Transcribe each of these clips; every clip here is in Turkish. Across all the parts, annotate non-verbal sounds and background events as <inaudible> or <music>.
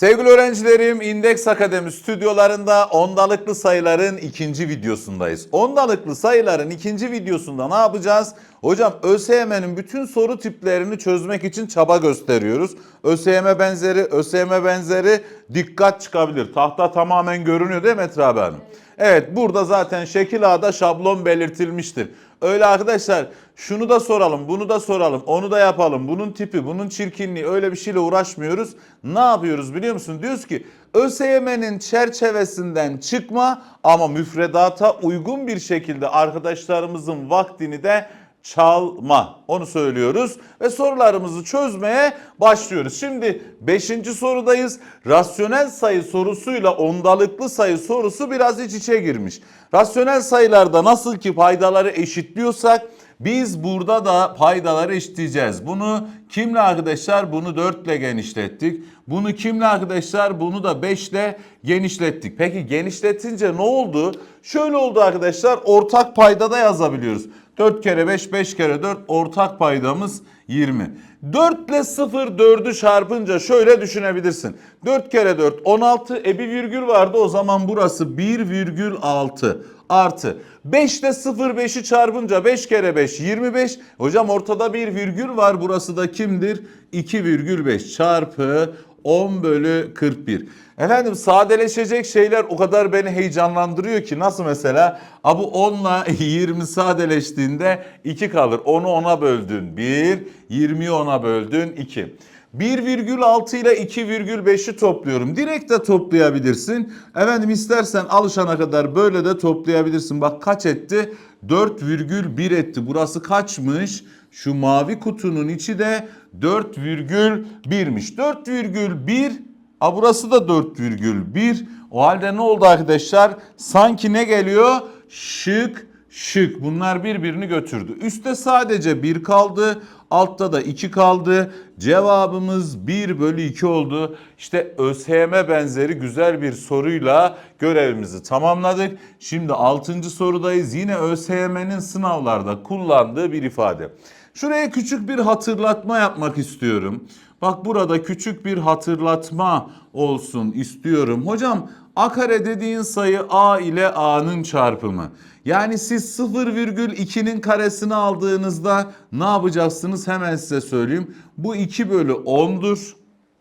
Sevgili öğrencilerim, İndeks Akademi stüdyolarında ondalıklı sayıların ikinci videosundayız. Ondalıklı sayıların ikinci videosunda ne yapacağız? Hocam ÖSYM'nin bütün soru tiplerini çözmek için çaba gösteriyoruz. ÖSYM benzeri, ÖSYM benzeri dikkat çıkabilir. Tahta tamamen görünüyor değil mi Etra abi Hanım? Evet burada zaten şekil A'da şablon belirtilmiştir. Öyle arkadaşlar şunu da soralım, bunu da soralım, onu da yapalım. Bunun tipi, bunun çirkinliği öyle bir şeyle uğraşmıyoruz. Ne yapıyoruz biliyor musun? Diyoruz ki ÖSYM'nin çerçevesinden çıkma ama müfredata uygun bir şekilde arkadaşlarımızın vaktini de çalma. Onu söylüyoruz ve sorularımızı çözmeye başlıyoruz. Şimdi 5. sorudayız. Rasyonel sayı sorusuyla ondalıklı sayı sorusu biraz iç içe girmiş. Rasyonel sayılarda nasıl ki paydaları eşitliyorsak biz burada da paydaları eşitleyeceğiz. Bunu kimle arkadaşlar? Bunu 4 ile genişlettik. Bunu kimle arkadaşlar? Bunu da 5 ile genişlettik. Peki genişletince ne oldu? Şöyle oldu arkadaşlar. Ortak paydada yazabiliyoruz. 4 kere 5, 5 kere 4 ortak paydamız 20. 4 ile 0 4'ü çarpınca şöyle düşünebilirsin. 4 kere 4 16 e bir virgül vardı o zaman burası 1,6 artı 5 ile 0 5'i çarpınca 5 kere 5 25. Hocam ortada bir virgül var burası da kimdir? 2,5 çarpı 10 bölü 41. Efendim sadeleşecek şeyler o kadar beni heyecanlandırıyor ki nasıl mesela? A bu 10 <laughs> ile 20 sadeleştiğinde 2 kalır. 10'u 10'a böldün 1, 20'yi 10'a böldün 2. 1,6 ile 2,5'i topluyorum. Direkt de toplayabilirsin. Efendim istersen alışana kadar böyle de toplayabilirsin. Bak kaç etti? 4,1 etti. Burası kaçmış? Şu mavi kutunun içi de 4,1'miş. 4,1 A burası da 4,1. O halde ne oldu arkadaşlar? Sanki ne geliyor? Şık şık. Bunlar birbirini götürdü. Üste sadece 1 kaldı. Altta da 2 kaldı. Cevabımız 1 bölü 2 oldu. İşte ÖSYM benzeri güzel bir soruyla görevimizi tamamladık. Şimdi 6. sorudayız. Yine ÖSYM'nin sınavlarda kullandığı bir ifade. Şuraya küçük bir hatırlatma yapmak istiyorum. Bak burada küçük bir hatırlatma olsun istiyorum. Hocam a kare dediğin sayı a ile a'nın çarpımı. Yani siz 0,2'nin karesini aldığınızda ne yapacaksınız hemen size söyleyeyim. Bu 2 bölü 10'dur.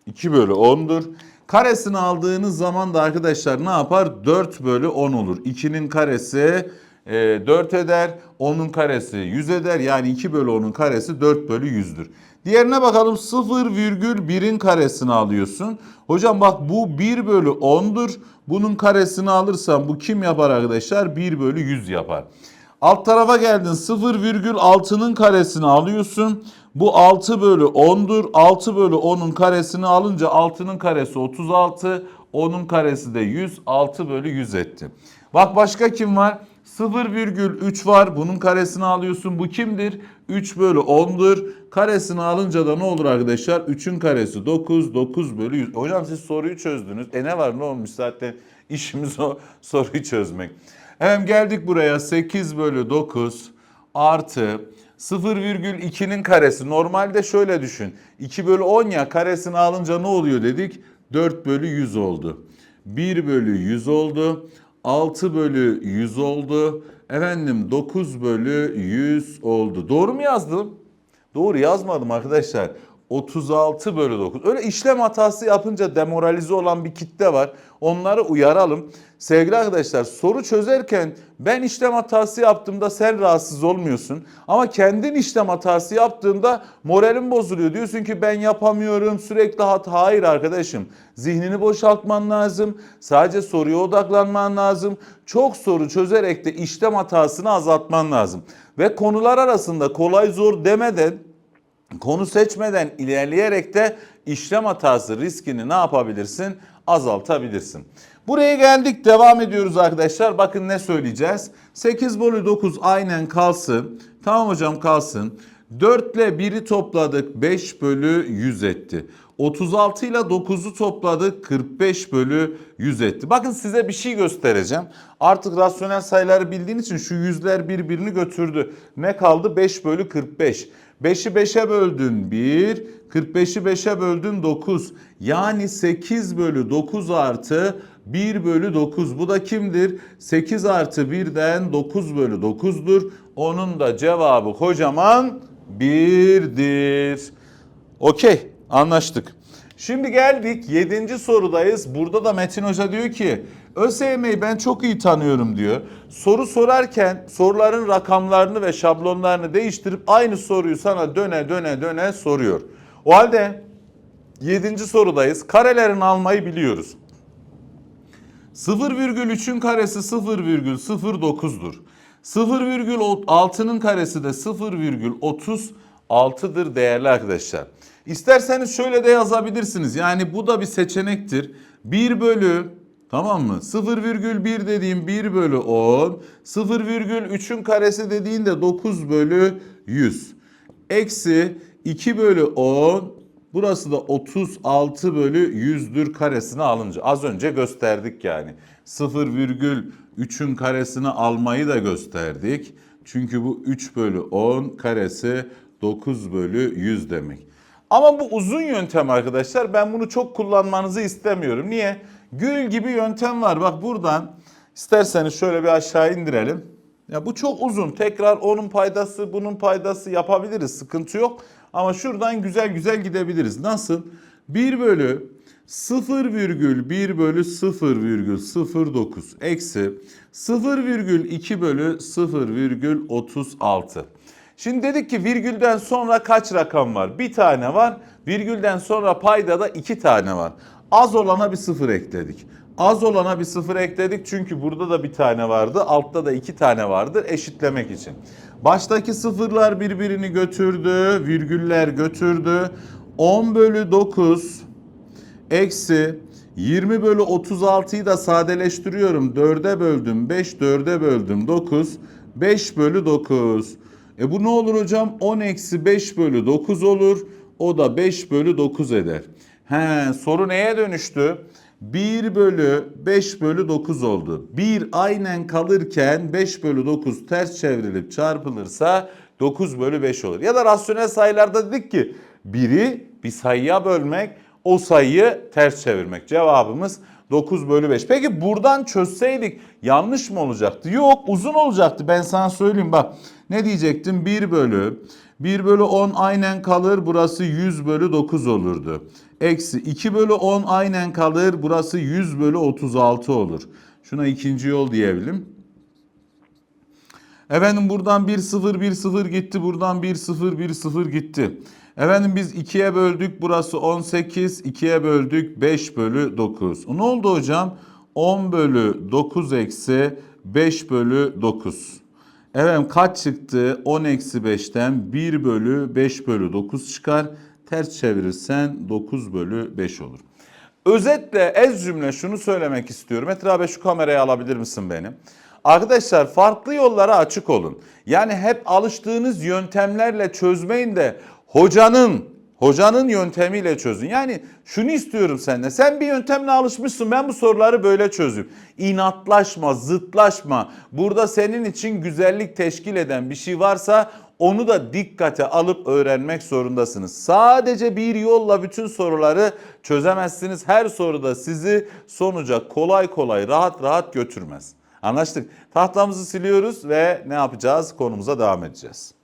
2 bölü 10'dur. Karesini aldığınız zaman da arkadaşlar ne yapar? 4 bölü 10 olur. 2'nin karesi 4 eder. 10'un karesi 100 eder. Yani 2 bölü 10'un karesi 4 bölü 100'dür. Diğerine bakalım 0,1'in karesini alıyorsun. Hocam bak bu 1 bölü 10'dur. Bunun karesini alırsam bu kim yapar arkadaşlar? 1 bölü 100 yapar. Alt tarafa geldin 0,6'nın karesini alıyorsun. Bu 6 bölü 10'dur. 6 bölü 10'un karesini alınca 6'nın karesi 36. 10'un karesi de 100. 6 bölü 100 etti. Bak başka kim var? 0,3 var. Bunun karesini alıyorsun. Bu kimdir? 3 bölü 10'dur. Karesini alınca da ne olur arkadaşlar? 3'ün karesi 9. 9 bölü 100. Hocam siz soruyu çözdünüz. E ne var ne olmuş zaten <laughs> işimiz o soruyu çözmek. Hemen geldik buraya 8 bölü 9 artı 0,2'nin karesi. Normalde şöyle düşün. 2 bölü 10 ya karesini alınca ne oluyor dedik? 4 bölü 100 oldu. 1 bölü 100 oldu. 6 bölü 100 oldu. Efendim 9 bölü 100 oldu. Doğru mu yazdım? Doğru yazmadım arkadaşlar. 36 bölü 9. Öyle işlem hatası yapınca demoralize olan bir kitle var. Onları uyaralım. Sevgili arkadaşlar soru çözerken ben işlem hatası yaptığımda sen rahatsız olmuyorsun. Ama kendin işlem hatası yaptığında moralin bozuluyor. Diyorsun ki ben yapamıyorum sürekli hata. Hayır arkadaşım zihnini boşaltman lazım. Sadece soruya odaklanman lazım. Çok soru çözerek de işlem hatasını azaltman lazım. Ve konular arasında kolay zor demeden Konu seçmeden ilerleyerek de işlem hatası riskini ne yapabilirsin? Azaltabilirsin. Buraya geldik devam ediyoruz arkadaşlar. Bakın ne söyleyeceğiz. 8 bölü 9 aynen kalsın. Tamam hocam kalsın. 4 ile 1'i topladık 5 bölü 100 etti. 36 ile 9'u topladık 45 bölü 100 etti. Bakın size bir şey göstereceğim. Artık rasyonel sayıları bildiğin için şu yüzler birbirini götürdü. Ne kaldı? 5 bölü 45. 5'i 5'e böldün 1, 45'i 5'e böldün 9. Yani 8 bölü 9 artı 1 bölü 9. Bu da kimdir? 8 artı 1'den 9 bölü 9'dur. Onun da cevabı kocaman 1'dir. Okey anlaştık. Şimdi geldik 7. sorudayız. Burada da Metin Hoca diyor ki ÖSYM'yi ben çok iyi tanıyorum diyor. Soru sorarken soruların rakamlarını ve şablonlarını değiştirip aynı soruyu sana döne döne döne soruyor. O halde 7. sorudayız. Karelerin almayı biliyoruz. 0,3'ün karesi 0,09'dur. 0,6'nın karesi de 0,36'dır değerli arkadaşlar. İsterseniz şöyle de yazabilirsiniz. Yani bu da bir seçenektir. 1 bölü tamam mı? 0,1 dediğim 1 bölü 10. 0,3'ün karesi dediğin de 9 bölü 100. Eksi 2 bölü 10 Burası da 36 bölü 100'dür karesini alınca. Az önce gösterdik yani. 0,3'ün karesini almayı da gösterdik. Çünkü bu 3 bölü 10 karesi 9 bölü 100 demek. Ama bu uzun yöntem arkadaşlar. Ben bunu çok kullanmanızı istemiyorum. Niye? Gül gibi yöntem var. Bak buradan isterseniz şöyle bir aşağı indirelim. Ya bu çok uzun. Tekrar onun paydası, bunun paydası yapabiliriz. Sıkıntı yok. Ama şuradan güzel güzel gidebiliriz. Nasıl? 1 bölü 0,1 bölü 0,09 eksi 0,2 bölü 0,36. Şimdi dedik ki virgülden sonra kaç rakam var? Bir tane var. Virgülden sonra payda da iki tane var. Az olana bir sıfır ekledik. Az olana bir sıfır ekledik çünkü burada da bir tane vardı. Altta da iki tane vardır eşitlemek için. Baştaki sıfırlar birbirini götürdü. Virgüller götürdü. 10 bölü 9 eksi 20 bölü 36'yı da sadeleştiriyorum. 4'e böldüm 5, 4'e böldüm 9. 5 bölü 9. E bu ne olur hocam? 10 eksi 5 bölü 9 olur. O da 5 bölü 9 eder. He, soru neye dönüştü? 1 bölü 5 bölü 9 oldu. 1 aynen kalırken 5 bölü 9 ters çevrilip çarpılırsa 9 bölü 5 olur. Ya da rasyonel sayılarda dedik ki 1'i bir sayıya bölmek o sayıyı ters çevirmek. Cevabımız 9 bölü 5. Peki buradan çözseydik yanlış mı olacaktı? Yok uzun olacaktı ben sana söyleyeyim bak. Ne diyecektim? 1 bölü 1 bölü 10 aynen kalır burası 100 bölü 9 olurdu. Eksi 2 bölü 10 aynen kalır burası 100 bölü 36 olur. Şuna ikinci yol diyebilirim. Efendim buradan 1 0 1 0 gitti. Buradan 1 0 1 0 gitti. Efendim biz 2'ye böldük. Burası 18. 2'ye böldük. 5 bölü 9. Ne oldu hocam? 10 bölü 9 eksi 5 bölü 9. Efendim kaç çıktı? 10 eksi 5'ten 1 bölü 5 bölü 9 çıkar. Ters çevirirsen 9 bölü 5 olur. Özetle ez cümle şunu söylemek istiyorum. Etrabe şu kamerayı alabilir misin benim? Arkadaşlar farklı yollara açık olun. Yani hep alıştığınız yöntemlerle çözmeyin de hocanın hocanın yöntemiyle çözün. Yani şunu istiyorum senden. Sen bir yöntemle alışmışsın. Ben bu soruları böyle çözüyorum. İnatlaşma, zıtlaşma. Burada senin için güzellik teşkil eden bir şey varsa onu da dikkate alıp öğrenmek zorundasınız. Sadece bir yolla bütün soruları çözemezsiniz. Her soruda sizi sonuca kolay kolay rahat rahat götürmez. Anlaştık. Tahtamızı siliyoruz ve ne yapacağız? Konumuza devam edeceğiz.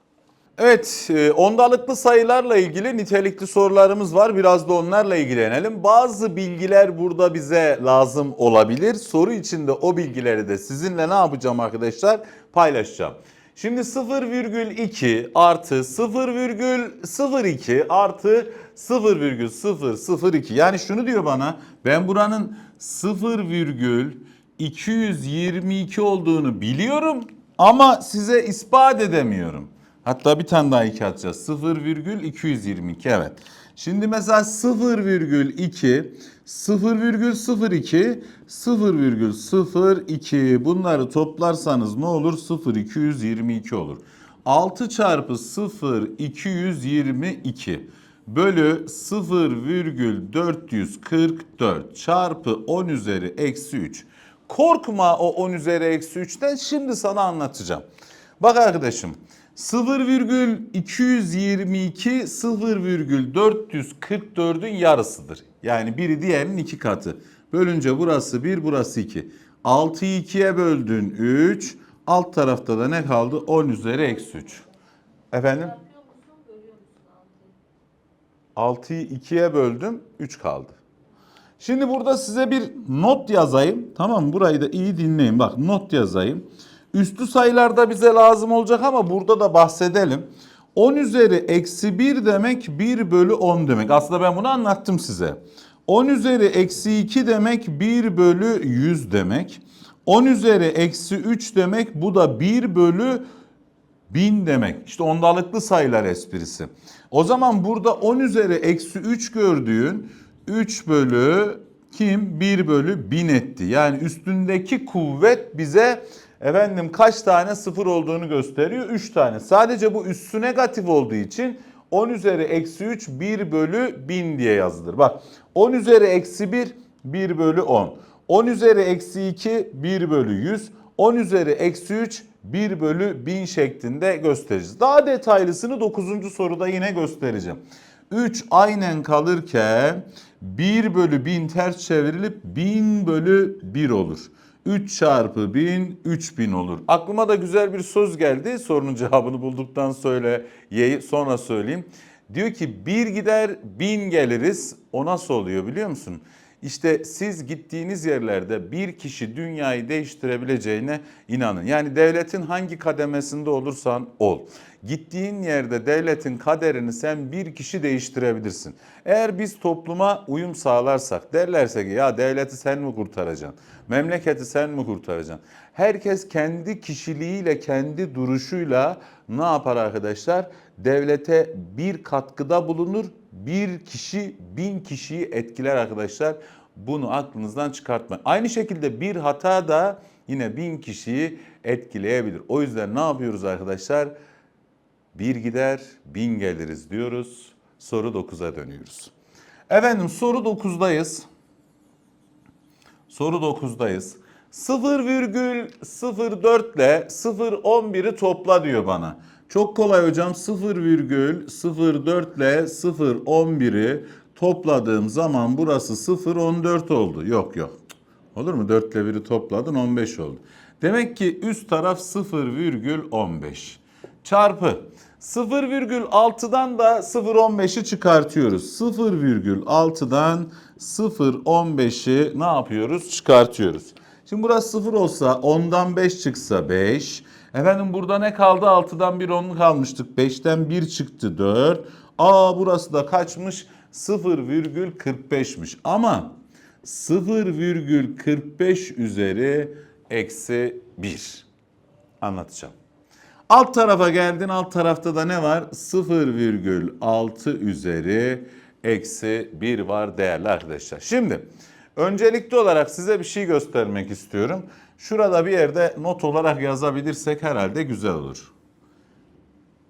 Evet, e, ondalıklı sayılarla ilgili nitelikli sorularımız var. Biraz da onlarla ilgilenelim. Bazı bilgiler burada bize lazım olabilir. Soru içinde o bilgileri de sizinle ne yapacağım arkadaşlar? Paylaşacağım. Şimdi 0,2 artı 0,02 artı 0,002 yani şunu diyor bana ben buranın 0,222 olduğunu biliyorum ama size ispat edemiyorum. Hatta bir tane daha 2 atacağız. 0,222 evet. Şimdi mesela 0,2, 0,02, 0,02 bunları toplarsanız ne olur? 0,222 olur. 6 çarpı 0 222 bölü 0,444 çarpı 10 üzeri eksi 3. Korkma o 10 üzeri eksi 3'ten şimdi sana anlatacağım. Bak arkadaşım 0,222 0,444'ün yarısıdır. Yani biri diğerinin iki katı. Bölünce burası 1 burası 2. 6'yı 2'ye böldün 3. Alt tarafta da ne kaldı? 10 üzeri eksi 3. Efendim? Yapıyor musun, görüyor musun altıyı? 6'yı 2'ye böldüm 3 kaldı. Şimdi burada size bir not yazayım. Tamam mı? Burayı da iyi dinleyin. Bak not yazayım. Üstü sayılarda bize lazım olacak ama burada da bahsedelim. 10 üzeri eksi 1 demek 1 bölü 10 demek. Aslında ben bunu anlattım size. 10 üzeri eksi 2 demek 1 bölü 100 demek. 10 üzeri eksi 3 demek bu da 1 bölü Bin demek. İşte ondalıklı sayılar esprisi. O zaman burada 10 üzeri eksi 3 gördüğün 3 bölü kim? 1 bölü 1000 etti. Yani üstündeki kuvvet bize efendim kaç tane sıfır olduğunu gösteriyor? 3 tane. Sadece bu üssü negatif olduğu için 10 üzeri eksi 3 1 bölü 1000 diye yazılır. Bak 10 üzeri eksi 1 1 bölü 10. 10 üzeri eksi 2 1 bölü 100. 10 üzeri eksi 3 1 bölü 1000 şeklinde göstereceğiz. Daha detaylısını 9. soruda yine göstereceğim. 3 aynen kalırken 1 bölü 1000 ters çevrilip 1000 bölü 1 olur. 3 çarpı 1000 3000 olur. Aklıma da güzel bir söz geldi. Sorunun cevabını bulduktan söyle sonra söyleyeyim. Diyor ki bir gider bin geliriz. O nasıl oluyor biliyor musun? İşte siz gittiğiniz yerlerde bir kişi dünyayı değiştirebileceğine inanın. Yani devletin hangi kademesinde olursan ol. Gittiğin yerde devletin kaderini sen bir kişi değiştirebilirsin. Eğer biz topluma uyum sağlarsak derlerse ki ya devleti sen mi kurtaracaksın? Memleketi sen mi kurtaracaksın? Herkes kendi kişiliğiyle, kendi duruşuyla ne yapar arkadaşlar? Devlete bir katkıda bulunur, bir kişi bin kişiyi etkiler arkadaşlar. Bunu aklınızdan çıkartmayın. Aynı şekilde bir hata da yine bin kişiyi etkileyebilir. O yüzden ne yapıyoruz arkadaşlar? Bir gider bin geliriz diyoruz. Soru 9'a dönüyoruz. Efendim soru 9'dayız. Soru 9'dayız. 0,04 ile 0,11'i topla diyor bana. Çok kolay hocam 0,04 ile 0,11'i topladığım zaman burası 0,14 oldu. Yok yok. Olur mu? 4 ile 1'i topladın 15 oldu. Demek ki üst taraf 0,15 çarpı 0,6'dan da 0,15'i çıkartıyoruz. 0,6'dan 0,15'i ne yapıyoruz? Çıkartıyoruz. Şimdi burası 0 olsa 10'dan 5 çıksa 5. Efendim burada ne kaldı? 6'dan 1 10 kalmıştık. 5'ten 1 çıktı 4. Aa burası da kaçmış? 0,45'miş. Ama 0,45 üzeri eksi 1. Anlatacağım. Alt tarafa geldin. Alt tarafta da ne var? 0,6 üzeri eksi 1 var değerli arkadaşlar. Şimdi öncelikli olarak size bir şey göstermek istiyorum. Şurada bir yerde not olarak yazabilirsek herhalde güzel olur.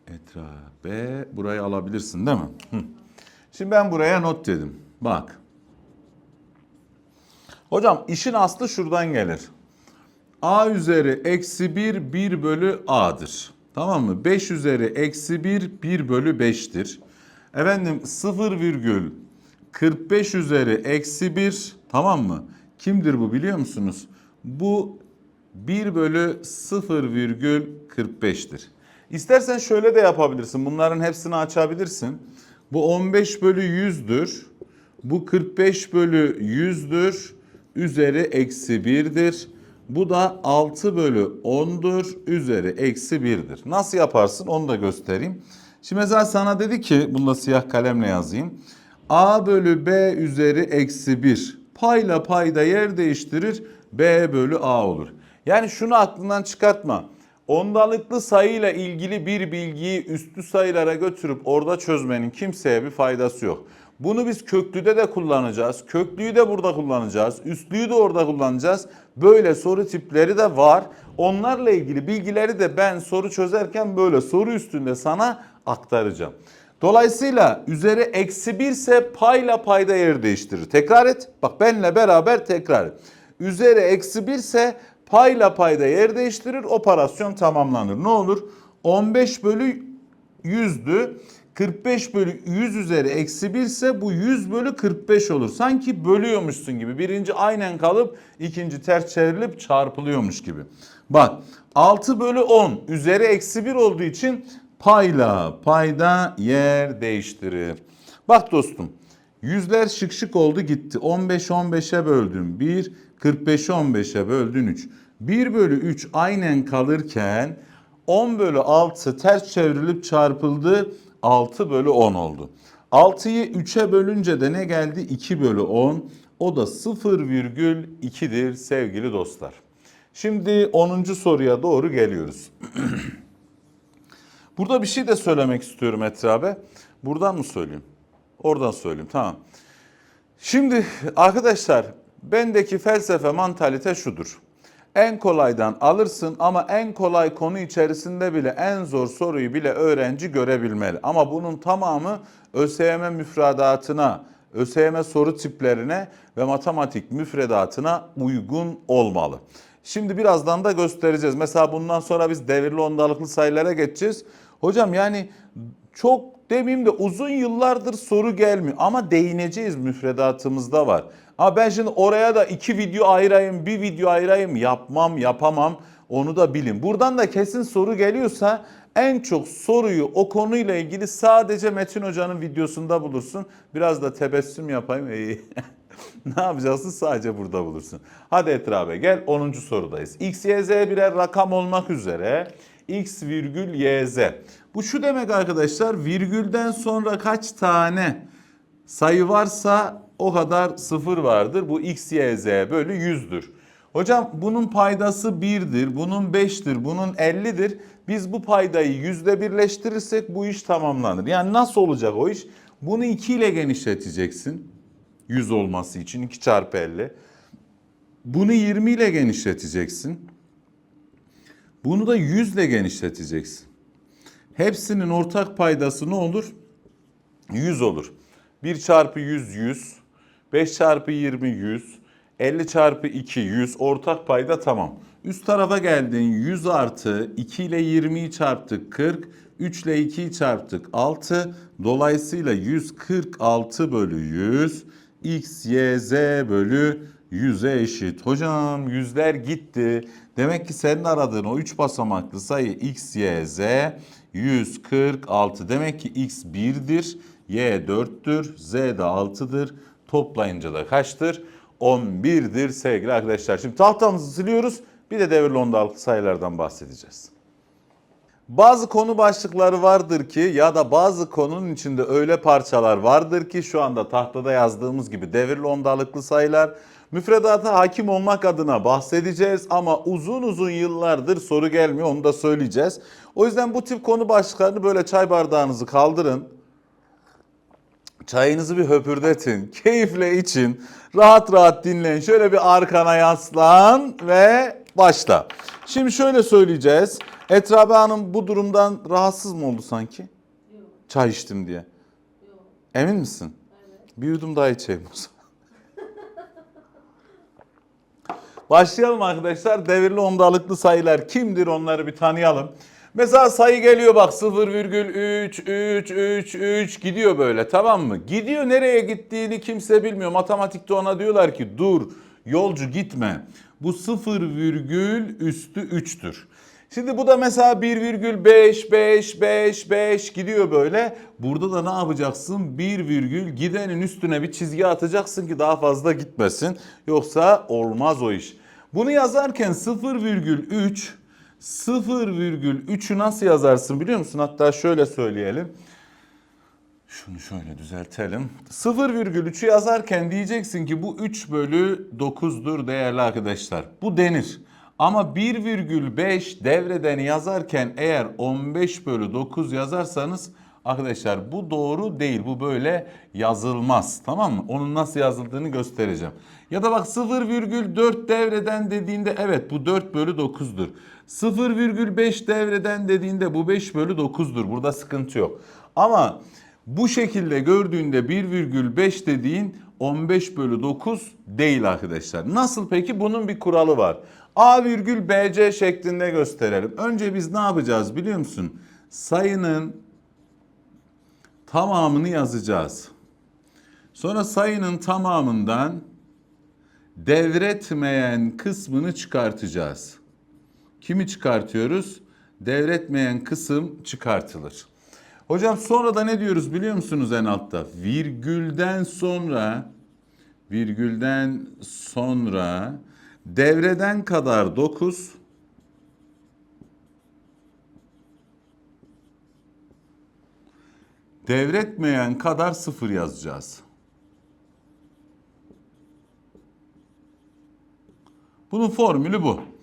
Etra B burayı alabilirsin değil mi? Hı. Şimdi ben buraya not dedim. Bak. Hocam işin aslı şuradan gelir. A üzeri eksi 1 1 bölü A'dır. Tamam mı? 5 üzeri eksi 1 1 bölü 5'tir. Efendim 0,45 üzeri eksi 1 tamam mı? Kimdir bu biliyor musunuz? Bu 1 bölü 0,45'tir. İstersen şöyle de yapabilirsin. Bunların hepsini açabilirsin. Bu 15 bölü 100'dür. Bu 45 bölü 100'dür. Üzeri eksi 1'dir. Bu da 6 bölü 10'dur. Üzeri eksi 1'dir. Nasıl yaparsın onu da göstereyim. Şimdi mesela sana dedi ki, bunu da siyah kalemle yazayım. A bölü B üzeri eksi 1. Payla payda yer değiştirir. B bölü A olur. Yani şunu aklından çıkartma. Ondalıklı sayıyla ilgili bir bilgiyi üstü sayılara götürüp orada çözmenin kimseye bir faydası yok. Bunu biz köklüde de kullanacağız. Köklüyü de burada kullanacağız. Üstlüyü de orada kullanacağız. Böyle soru tipleri de var. Onlarla ilgili bilgileri de ben soru çözerken böyle soru üstünde sana aktaracağım. Dolayısıyla üzeri eksi 1 ise payla payda yer değiştirir. Tekrar et. Bak benle beraber tekrar et. Üzeri eksi 1 ise payla payda yer değiştirir. Operasyon tamamlanır. Ne olur? 15 bölü 100'dü. 45 bölü 100 üzeri eksi 1 ise bu 100 bölü 45 olur. Sanki bölüyormuşsun gibi. Birinci aynen kalıp ikinci ters çevrilip çarpılıyormuş gibi. Bak 6 bölü 10 üzeri eksi 1 olduğu için payla payda yer değiştirir. Bak dostum yüzler şık şık oldu gitti. 15 15'e böldüm 1, 45'i 15'e böldün 3. 1 bölü 3 aynen kalırken 10 bölü 6 ters çevrilip çarpıldı 6 bölü 10 oldu. 6'yı 3'e bölünce de ne geldi? 2 bölü 10. O da 0,2'dir sevgili dostlar. Şimdi 10. soruya doğru geliyoruz. <clears throat> Burada bir şey de söylemek istiyorum Etrabe. Buradan mı söyleyeyim? Oradan söyleyeyim tamam. Şimdi arkadaşlar bendeki felsefe mantalite şudur. En kolaydan alırsın ama en kolay konu içerisinde bile en zor soruyu bile öğrenci görebilmeli. Ama bunun tamamı ÖSYM müfredatına, ÖSYM soru tiplerine ve matematik müfredatına uygun olmalı. Şimdi birazdan da göstereceğiz. Mesela bundan sonra biz devirli ondalıklı sayılara geçeceğiz. Hocam yani çok demeyeyim de uzun yıllardır soru gelmiyor ama değineceğiz müfredatımızda var. Ama ben şimdi oraya da iki video ayırayım, bir video ayırayım yapmam, yapamam. Onu da bilin. Buradan da kesin soru geliyorsa en çok soruyu o konuyla ilgili sadece Metin Hoca'nın videosunda bulursun. Biraz da tebessüm yapayım. <laughs> Ne yapacaksın? Sadece burada bulursun. Hadi etrafa gel 10. sorudayız. X, Y, Z birer rakam olmak üzere X virgül Y, Z. Bu şu demek arkadaşlar virgülden sonra kaç tane sayı varsa o kadar sıfır vardır. Bu X, Y, Z bölü 100'dür. Hocam bunun paydası 1'dir, bunun 5'tir, bunun 50'dir. Biz bu paydayı yüzde birleştirirsek bu iş tamamlanır. Yani nasıl olacak o iş? Bunu 2 ile genişleteceksin. 100 olması için 2 çarpı 50. Bunu 20 ile genişleteceksin. Bunu da 100 ile genişleteceksin. Hepsinin ortak paydası ne olur? 100 olur. 1 çarpı 100 100. 5 çarpı 20 100. 50 çarpı 2 100. Ortak payda tamam. Üst tarafa geldin 100 artı 2 ile 20'yi çarptık 40. 3 ile 2'yi çarptık 6. Dolayısıyla 146 bölü 100 x, y, z bölü 100'e eşit. Hocam yüzler gitti. Demek ki senin aradığın o 3 basamaklı sayı x, y, z 146. Demek ki x 1'dir, y 4'tür, z de 6'dır. Toplayınca da kaçtır? 11'dir sevgili arkadaşlar. Şimdi tahtamızı siliyoruz. Bir de devirli ondalıklı sayılardan bahsedeceğiz. Bazı konu başlıkları vardır ki ya da bazı konunun içinde öyle parçalar vardır ki şu anda tahtada yazdığımız gibi devirli ondalıklı sayılar müfredata hakim olmak adına bahsedeceğiz ama uzun uzun yıllardır soru gelmiyor onu da söyleyeceğiz. O yüzden bu tip konu başlıklarını böyle çay bardağınızı kaldırın. Çayınızı bir höpürdetin, keyifle için, rahat rahat dinleyin. Şöyle bir arkana yaslan ve başla. Şimdi şöyle söyleyeceğiz. Etrabe Hanım bu durumdan rahatsız mı oldu sanki? Yok, Çay içtim diye. yok. Emin misin? Evet. Bir yudum daha içeyim o zaman. <laughs> Başlayalım arkadaşlar. Devirli ondalıklı sayılar kimdir onları bir tanıyalım. Mesela sayı geliyor bak 0,33333 gidiyor böyle tamam mı? Gidiyor nereye gittiğini kimse bilmiyor. Matematikte ona diyorlar ki dur yolcu gitme. Bu 0 virgül üstü 3'tür. Şimdi bu da mesela 1,5 5 5 5 gidiyor böyle. Burada da ne yapacaksın? 1 virgül gidenin üstüne bir çizgi atacaksın ki daha fazla gitmesin. Yoksa olmaz o iş. Bunu yazarken 0,3 0,3'ü nasıl yazarsın biliyor musun? Hatta şöyle söyleyelim. Şunu şöyle düzeltelim. 0,3'ü yazarken diyeceksin ki bu 3 bölü 9'dur değerli arkadaşlar. Bu denir. Ama 1,5 devredeni yazarken eğer 15 bölü 9 yazarsanız Arkadaşlar bu doğru değil. Bu böyle yazılmaz. Tamam mı? Onun nasıl yazıldığını göstereceğim. Ya da bak 0,4 devreden dediğinde evet bu 4 bölü 9'dur. 0,5 devreden dediğinde bu 5 bölü 9'dur. Burada sıkıntı yok. Ama bu şekilde gördüğünde 1,5 dediğin 15 bölü 9 değil arkadaşlar. Nasıl peki? Bunun bir kuralı var. A virgül BC şeklinde gösterelim. Önce biz ne yapacağız biliyor musun? Sayının tamamını yazacağız. Sonra sayının tamamından devretmeyen kısmını çıkartacağız. Kimi çıkartıyoruz? Devretmeyen kısım çıkartılır. Hocam sonra da ne diyoruz biliyor musunuz en altta? Virgülden sonra virgülden sonra devreden kadar 9 devretmeyen kadar 0 yazacağız. Bunun formülü bu.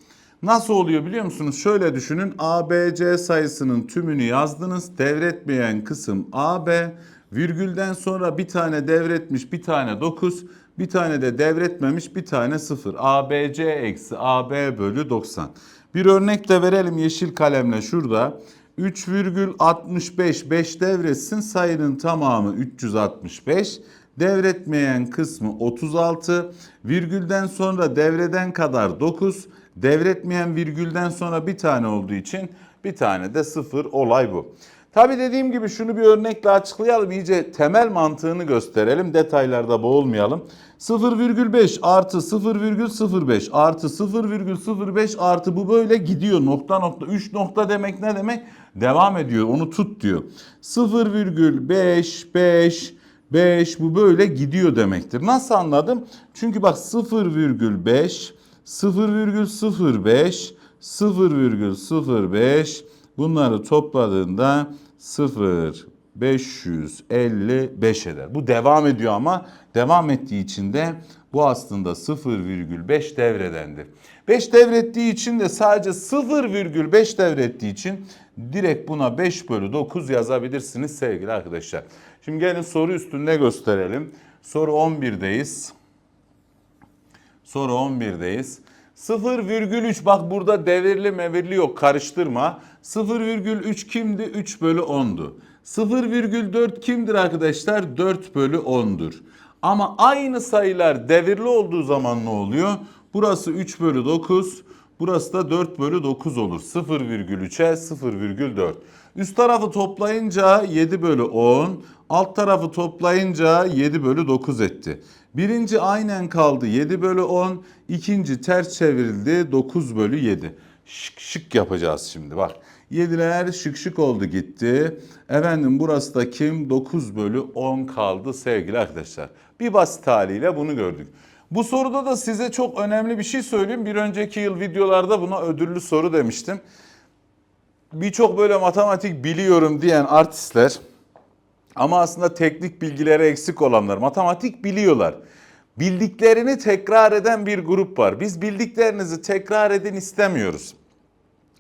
Nasıl oluyor biliyor musunuz? Şöyle düşünün. ABC sayısının tümünü yazdınız. Devretmeyen kısım AB. Virgülden sonra bir tane devretmiş, bir tane 9. Bir tane de devretmemiş, bir tane 0. ABC eksi AB bölü 90. Bir örnek de verelim yeşil kalemle şurada. 3,65 5 devretsin sayının tamamı 365. Devretmeyen kısmı 36. Virgülden sonra devreden kadar 9. Devretmeyen virgülden sonra bir tane olduğu için bir tane de 0 olay bu. Tabi dediğim gibi şunu bir örnekle açıklayalım. iyice temel mantığını gösterelim. Detaylarda boğulmayalım. 0,5 artı 0,05 artı 0,05 artı bu böyle gidiyor. Nokta nokta. 3 nokta demek ne demek? Devam ediyor. Onu tut diyor. 0,5 5 5 bu böyle gidiyor demektir. Nasıl anladım? Çünkü bak 0,5 0,05 0,05 bunları topladığında 0 555 eder. Bu devam ediyor ama devam ettiği için de bu aslında 0,5 devredendir. 5 devrettiği için de sadece 0,5 devrettiği için direkt buna 5 bölü 9 yazabilirsiniz sevgili arkadaşlar. Şimdi gelin soru üstünde gösterelim. Soru 11'deyiz. Soru 11'deyiz. 0,3 bak burada devirli mevirli yok karıştırma. 0,3 kimdi? 3 bölü 10'du. 0,4 kimdir arkadaşlar? 4 bölü 10'dur. Ama aynı sayılar devirli olduğu zaman ne oluyor? Burası 3 bölü 9. Burası da 4 bölü 9 olur. 0,3'e 0,4. Üst tarafı toplayınca 7 bölü 10. Alt tarafı toplayınca 7 bölü 9 etti. Birinci aynen kaldı 7 bölü 10. İkinci ters çevrildi 9 bölü 7. Şık şık yapacağız şimdi bak. 7'ler şık şık oldu gitti. Efendim burası da kim? 9 bölü 10 kaldı sevgili arkadaşlar. Bir basit haliyle bunu gördük. Bu soruda da size çok önemli bir şey söyleyeyim. Bir önceki yıl videolarda buna ödüllü soru demiştim. Birçok böyle matematik biliyorum diyen artistler ama aslında teknik bilgileri eksik olanlar matematik biliyorlar. Bildiklerini tekrar eden bir grup var. Biz bildiklerinizi tekrar edin istemiyoruz.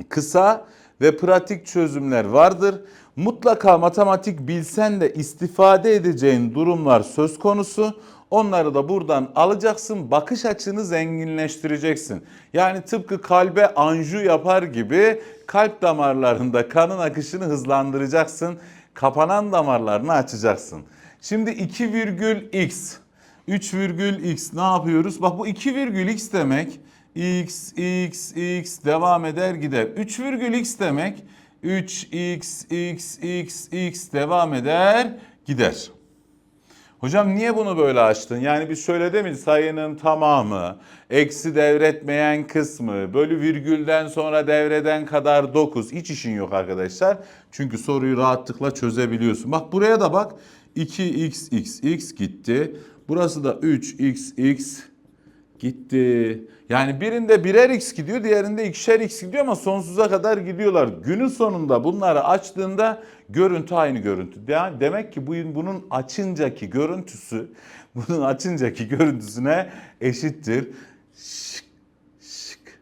Kısa ve pratik çözümler vardır. Mutlaka matematik bilsen de istifade edeceğin durumlar söz konusu. Onları da buradan alacaksın, bakış açını zenginleştireceksin. Yani tıpkı kalbe anju yapar gibi kalp damarlarında kanın akışını hızlandıracaksın. Kapanan damarlarını açacaksın. Şimdi 2 virgül x, 3 virgül x ne yapıyoruz? Bak bu 2 virgül x demek x, x, x devam eder gider. 3 virgül x demek 3 x, x, x, x devam eder gider. Hocam niye bunu böyle açtın? Yani biz şöyle demeyiz sayının tamamı, eksi devretmeyen kısmı, bölü virgülden sonra devreden kadar 9. Hiç işin yok arkadaşlar. Çünkü soruyu rahatlıkla çözebiliyorsun. Bak buraya da bak. 2x, x, x gitti. Burası da 3x, x gitti. Yani birinde birer x gidiyor, diğerinde ikişer x gidiyor ama sonsuza kadar gidiyorlar. Günün sonunda bunları açtığında görüntü aynı görüntü. Demek ki bu bunun açıncaki görüntüsü, <laughs> bunun açıncaki görüntüsüne eşittir. Şık, şık.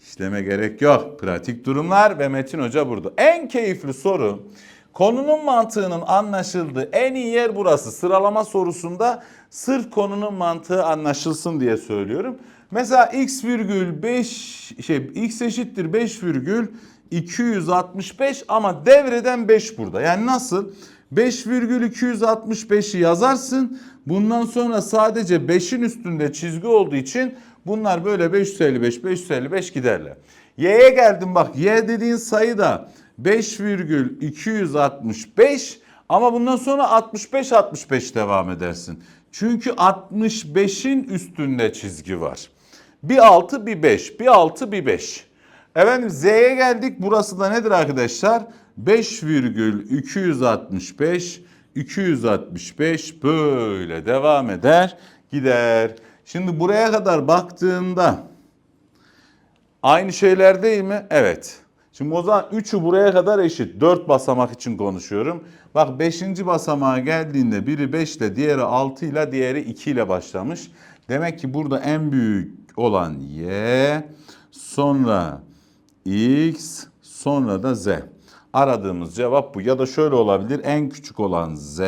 İşleme gerek yok. Pratik durumlar ve Metin Hoca burada. En keyifli soru Konunun mantığının anlaşıldığı en iyi yer burası. Sıralama sorusunda sırf konunun mantığı anlaşılsın diye söylüyorum. Mesela x virgül 5 şey x eşittir 5 virgül 265 ama devreden 5 burada. Yani nasıl? 5 virgül 265'i yazarsın. Bundan sonra sadece 5'in üstünde çizgi olduğu için bunlar böyle 555 555 giderler. Y'ye geldim bak y dediğin sayı da 5,265 ama bundan sonra 65 65 devam edersin. Çünkü 65'in üstünde çizgi var. Bir 6 bir 5 bir 6 bir 5. Efendim Z'ye geldik burası da nedir arkadaşlar? 5,265 265 böyle devam eder gider. Şimdi buraya kadar baktığında Aynı şeyler değil mi? Evet. Şimdi o zaman 3'ü buraya kadar eşit. 4 basamak için konuşuyorum. Bak 5. basamağa geldiğinde biri 5 ile diğeri 6 ile diğeri 2 ile başlamış. Demek ki burada en büyük olan y, sonra x, sonra da z. Aradığımız cevap bu. Ya da şöyle olabilir. En küçük olan z,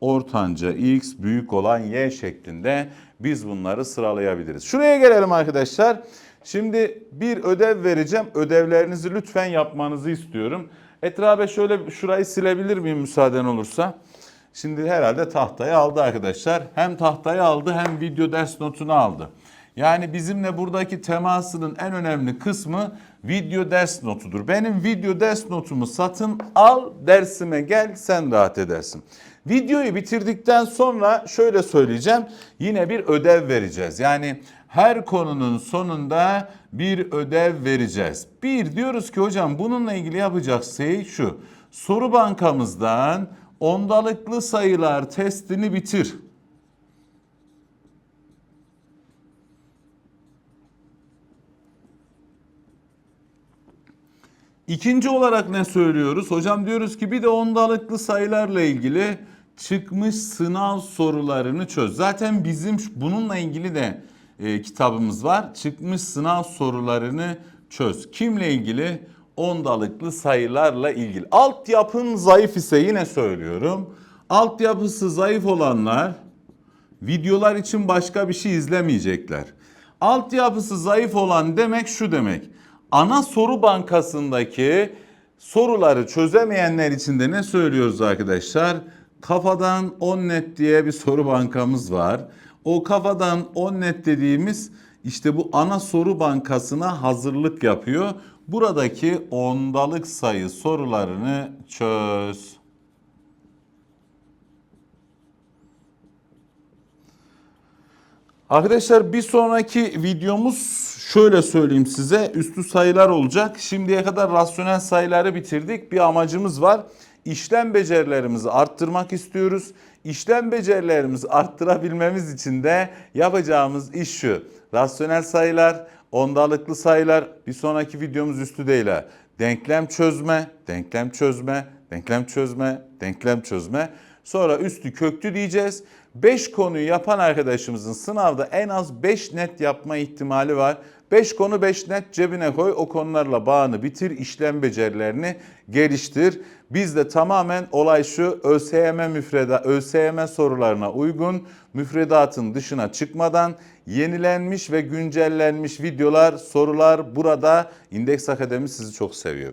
ortanca x, büyük olan y şeklinde biz bunları sıralayabiliriz. Şuraya gelelim arkadaşlar. Şimdi bir ödev vereceğim. Ödevlerinizi lütfen yapmanızı istiyorum. Etrabe şöyle şurayı silebilir miyim müsaaden olursa? Şimdi herhalde tahtayı aldı arkadaşlar. Hem tahtayı aldı hem video ders notunu aldı. Yani bizimle buradaki temasının en önemli kısmı video ders notudur. Benim video ders notumu satın al dersime gel sen rahat edersin. Videoyu bitirdikten sonra şöyle söyleyeceğim. Yine bir ödev vereceğiz. Yani her konunun sonunda bir ödev vereceğiz. Bir diyoruz ki hocam bununla ilgili yapacak şey şu. Soru bankamızdan ondalıklı sayılar testini bitir. İkinci olarak ne söylüyoruz? Hocam diyoruz ki bir de ondalıklı sayılarla ilgili çıkmış sınav sorularını çöz. Zaten bizim bununla ilgili de e, kitabımız var. Çıkmış sınav sorularını çöz. Kimle ilgili? Ondalıklı sayılarla ilgili. Altyapın zayıf ise yine söylüyorum. Altyapısı zayıf olanlar videolar için başka bir şey izlemeyecekler. Altyapısı zayıf olan demek şu demek. Ana soru bankasındaki soruları çözemeyenler için de ne söylüyoruz arkadaşlar? Kafadan 10 net diye bir soru bankamız var. O kafadan 10 net dediğimiz işte bu ana soru bankasına hazırlık yapıyor. Buradaki ondalık sayı sorularını çöz. Arkadaşlar bir sonraki videomuz şöyle söyleyeyim size üstü sayılar olacak. Şimdiye kadar rasyonel sayıları bitirdik. Bir amacımız var. İşlem becerilerimizi arttırmak istiyoruz. İşlem becerilerimizi arttırabilmemiz için de yapacağımız iş şu. Rasyonel sayılar, ondalıklı sayılar bir sonraki videomuz üstü değil ha. Denklem çözme, denklem çözme, denklem çözme, denklem çözme. Sonra üstü köklü diyeceğiz. 5 konuyu yapan arkadaşımızın sınavda en az 5 net yapma ihtimali var. 5 konu 5 net cebine koy. O konularla bağını bitir, işlem becerilerini geliştir. Bizde tamamen olay şu ÖSYM müfreda ÖSYM sorularına uygun müfredatın dışına çıkmadan yenilenmiş ve güncellenmiş videolar, sorular burada İndeks Akademi sizi çok seviyor.